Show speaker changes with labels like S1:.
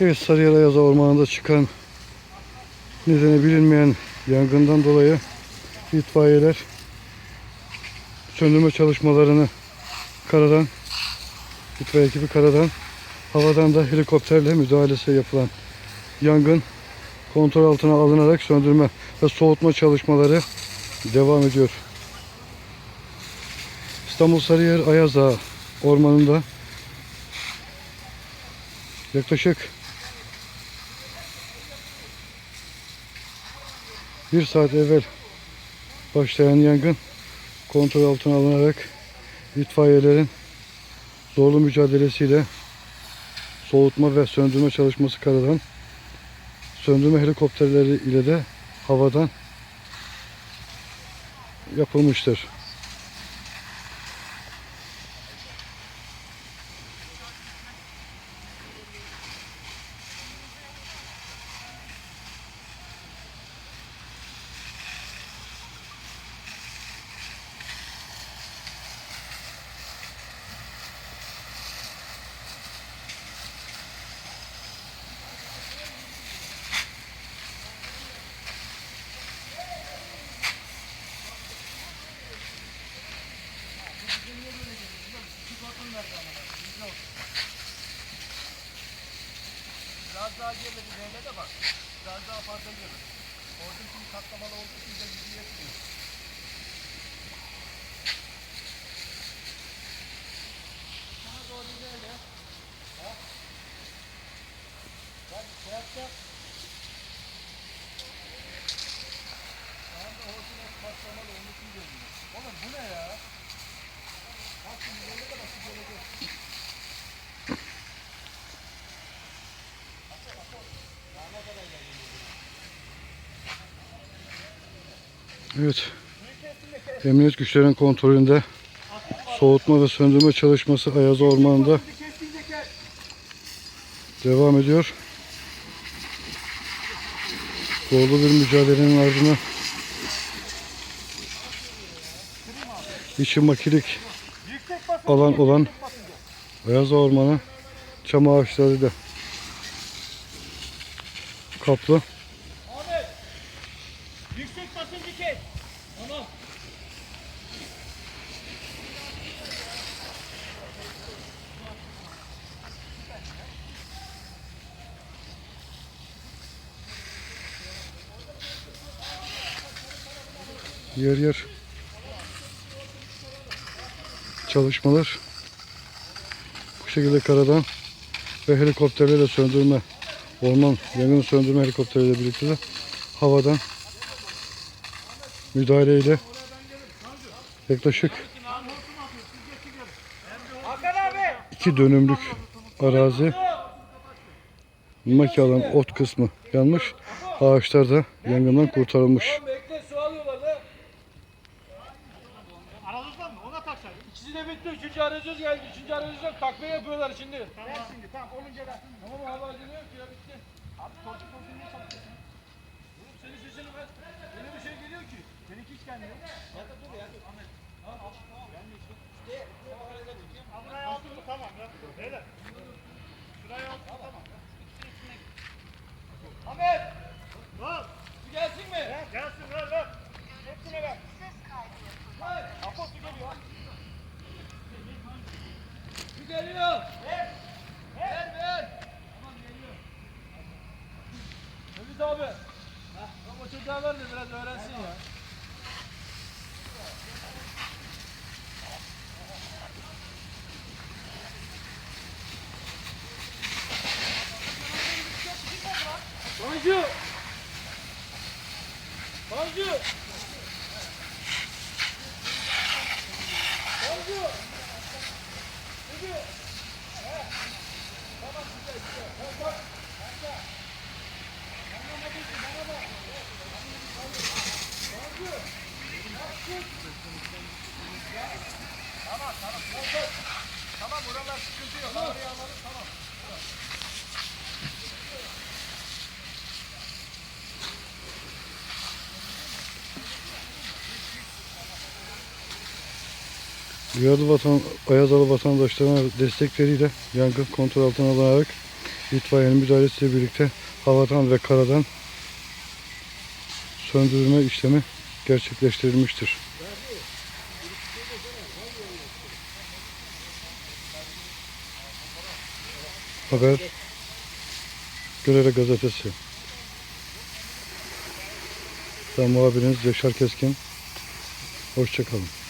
S1: Evet Sarıyer Ayaza Ormanı'nda çıkan nedeni bilinmeyen yangından dolayı itfaiyeler söndürme çalışmalarını karadan itfaiye ekibi karadan havadan da helikopterle müdahalesi yapılan yangın kontrol altına alınarak söndürme ve soğutma çalışmaları devam ediyor. İstanbul Sarıyer Ayaz Ağa Ormanı'nda yaklaşık bir saat evvel başlayan yangın kontrol altına alınarak itfaiyelerin zorlu mücadelesiyle soğutma ve söndürme çalışması karadan söndürme helikopterleri ile de havadan yapılmıştır.
S2: Biraz daha gelmedi Mehmet de bak. Biraz daha fazla gelir. Orada şimdi katlamalı olduğu için de gücü yetmiyor. Sana doğru ilerle. Ha? Bak şey yapacak. Şu anda ortada katlamalı onun için görünüyor. Oğlum bu ne ya? Bak şimdi böyle de bak gelecek.
S1: Evet. Emniyet güçlerinin kontrolünde soğutma ve söndürme çalışması Ayaz Ormanı'nda devam ediyor. Zorlu bir mücadelenin ardından içi makilik alan olan Ayaz Ormanı çam ağaçlarıyla kaplı.
S2: Basıncı kes. Tamam.
S1: yer yer çalışmalar bu şekilde karadan ve helikopterlerle söndürme orman yangını söndürme helikopterleriyle birlikte de havadan müdahaleyle yaklaşık iki dönümlük arazi maki alan ot kısmı yanmış ağaçlar da yangından kurtarılmış.
S2: Da. De bitti. Üçüncü aracımız geldi. Üçüncü aracımız takviye yapıyorlar şimdi. Tamam. Şimdi. Tamam. Olunca ver. Tamam hala acele yok ya. Bitti. Abi tortu tortu? Oğlum senin sesini ver. Öyle bir şey geliyor ki. Seninki hiç gelmiyor. Ya da dur ya. Ahmet. Tamam. Tamam. Gelmiyor işte. İşte. Burayı aldın mı? Tamam ya. Beyler. Şurayı aldın mı? Tamam. Ahmet! Lan! Su gelsin mi? Gelsin ver ver. Hepsine ver. Ver. Apo su geliyor. Su geliyor. Ver. Ver ver. Tamam geliyor. Ümit abi. Bak o çocuğa ver de biraz öğrensin ya. Tanju! He. Tamam güzel güzel. Bak bak. Kanka. Anlamadın ki bana bak. Tanju! Bak kız. Tamam tamam. Bak bak. Tamam buralar sıkıntı yok. Oraya alalım tamam.
S1: Yaralı vatan, Ayazalı vatandaşlarına destekleriyle yangın kontrol altına alınarak itfaiyenin müdahalesiyle birlikte havadan ve karadan söndürme işlemi gerçekleştirilmiştir. Haber Görele Gazetesi Ben muhabiriniz Yaşar Keskin Hoşçakalın.